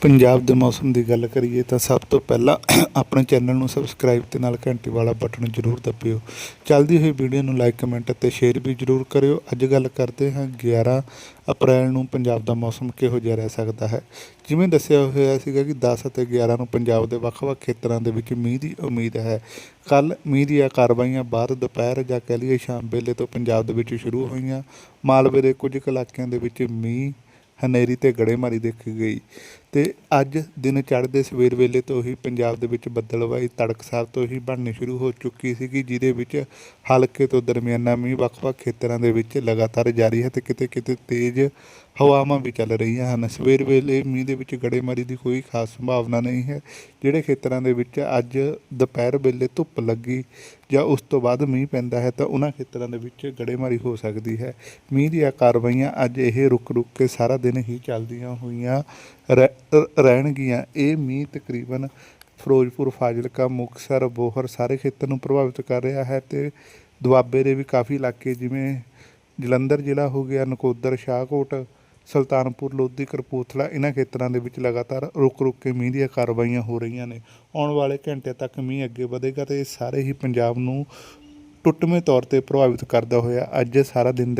ਪੰਜਾਬ ਦੇ ਮੌਸਮ ਦੀ ਗੱਲ ਕਰੀਏ ਤਾਂ ਸਭ ਤੋਂ ਪਹਿਲਾਂ ਆਪਣੇ ਚੈਨਲ ਨੂੰ ਸਬਸਕ੍ਰਾਈਬ ਤੇ ਨਾਲ ਘੰਟੀ ਵਾਲਾ ਬਟਨ ਜ਼ਰੂਰ ਦਬਿਓ। ਚੱਲਦੀ ਹੋਈ ਵੀਡੀਓ ਨੂੰ ਲਾਈਕ, ਕਮੈਂਟ ਅਤੇ ਸ਼ੇਅਰ ਵੀ ਜ਼ਰੂਰ ਕਰਿਓ। ਅੱਜ ਗੱਲ ਕਰਦੇ ਹਾਂ 11 ਅਪ੍ਰੈਲ ਨੂੰ ਪੰਜਾਬ ਦਾ ਮੌਸਮ ਕਿਹੋ ਜਿਹਾ ਰਹਿ ਸਕਦਾ ਹੈ? ਜਿਵੇਂ ਦੱਸਿਆ ਹੋਇਆ ਸੀਗਾ ਕਿ 10 ਅਤੇ 11 ਨੂੰ ਪੰਜਾਬ ਦੇ ਵੱਖ-ਵੱਖ ਖੇਤਰਾਂ ਦੇ ਵਿੱਚ ਮੀਂਹ ਦੀ ਉਮੀਦ ਹੈ। ਕੱਲ ਮੀਂਹ ਦੀਆਂ ਕਾਰਵਾਈਆਂ ਬਾਅਦ ਦੁਪਹਿਰ ਜਾਂ ਕਹਿ ਲਈਏ ਸ਼ਾਮ ਵੇਲੇ ਤੋਂ ਪੰਜਾਬ ਦੇ ਵਿੱਚ ਸ਼ੁਰੂ ਹੋਈਆਂ। ਮਾਲਵੇ ਦੇ ਕੁਝ ਕੁ ਇਲਾਕਿਆਂ ਦੇ ਵਿੱਚ ਮੀਂਹ, ਹਨੇਰੀ ਤੇ ਗੜੇਮਾਰੀ ਦੇਖੀ ਗਈ। ਤੇ ਅੱਜ ਦਿਨ ਚੜ੍ਹਦੇ ਸਵੇਰ ਵੇਲੇ ਤੋਂ ਹੀ ਪੰਜਾਬ ਦੇ ਵਿੱਚ ਬੱਦਲਵਾਈ ਤੜਕਸਾਰ ਤੋਂ ਹੀ ਬਣਨੀ ਸ਼ੁਰੂ ਹੋ ਚੁੱਕੀ ਸੀਗੀ, ਜਿਹਦੇ ਵਿੱਚ ਹਲਕੇ ਤੋਂ ਦਰਮਿਆਨਾ ਮੀਂਹ ਵੱਖ-ਵੱਖ ਖੇਤਰਾਂ ਦੇ ਵਿੱਚ ਲਗਾਤਾਰ ਜਾਰੀ ਹੈ ਤੇ ਕਿਤੇ-ਕਿਤੇ ਤੇਜ਼ ਹਵਾਵਾਂ ਵੀ ਚੱਲ ਰਹੀਆਂ ਹਨ। ਸਵੇਰ ਵੇਲੇ ਮੀਂਹ ਦੇ ਵਿੱਚ ਗੜੇਮਾਰੀ ਦੀ ਕੋਈ ਖਾਸ ਸੰਭਾਵਨਾ ਨਹੀਂ ਹੈ, ਜਿਹੜੇ ਖੇਤਰਾਂ ਦੇ ਵਿੱਚ ਅੱਜ ਦੁਪਹਿਰ ਵੇਲੇ ਧੁੱਪ ਲੱਗੀ ਜਾਂ ਉਸ ਤੋਂ ਬਾਅਦ ਮੀਂਹ ਪੈਂਦਾ ਹੈ ਤਾਂ ਉਹਨਾਂ ਖੇਤਰਾਂ ਦੇ ਵਿੱਚ ਗੜੇਮਾਰੀ ਹੋ ਸਕਦੀ ਹੈ। ਮੀਂਹ ਦੀਆਂ ਕਾਰਵਾਈਆਂ ਅੱਜ ਇਹ ਰੁਕ-ਰੁਕ ਕੇ ਸਾਰਾ ਦਿਨ ਹੀ ਚੱਲਦੀਆਂ ਹੋਈਆਂ ਰਹਿ- ਰਹਿਣਗੀਆਂ। ਇਹ ਮੀਂਹ ਤਕਰੀਬਨ ਫਿਰੋਜ਼ਪੁਰ, ਫਾਜ਼ਿਲਕਾ, ਮੁਕਤਸਰ, ਬੋਹਰ ਸਾਰੇ ਖੇਤਰ ਨੂੰ ਪ੍ਰਭਾਵਿਤ ਕਰ ਰਿਹਾ ਹੈ ਤੇ ਦੁਆਬੇ ਦੇ ਵੀ ਕਾਫੀ ਇਲਾਕੇ ਜਿਵੇਂ ਜਲੰਧਰ ਜ਼ਿਲ੍ਹਾ ਹੋ ਗਿਆ, ਨਕੋਦਰ, ਸ਼ਾਹਕੋਟ, ਸੁਲਤਾਨਪੁਰ, ਲੋਧੀ ਕਰਪੂਥਲਾ ਇਹਨਾਂ ਖੇਤਰਾਂ ਦੇ ਵਿੱਚ ਲਗਾਤਾਰ ਰੁਕ-ਰੁਕ ਕੇ ਮੀਂਹ ਦੀਆਂ ਕਾਰਵਾਈਆਂ ਹੋ ਰਹੀਆਂ ਨੇ। ਆਉਣ ਵਾਲੇ ਘੰਟੇ ਤੱਕ ਮੀਂਹ ਅੱਗੇ ਵਧੇਗਾ ਤੇ ਇਹ ਸਾਰੇ ਹੀ ਪੰਜਾਬ ਨੂੰ ਟੁੱਟਵੇਂ ਤੌਰ ਤੇ ਪ੍ਰਭਾਵਿਤ ਕਰਦਾ ਹੋਇਆ ਅੱਜ ਸਾਰਾ ਦਿਨ ਦਿਖਾ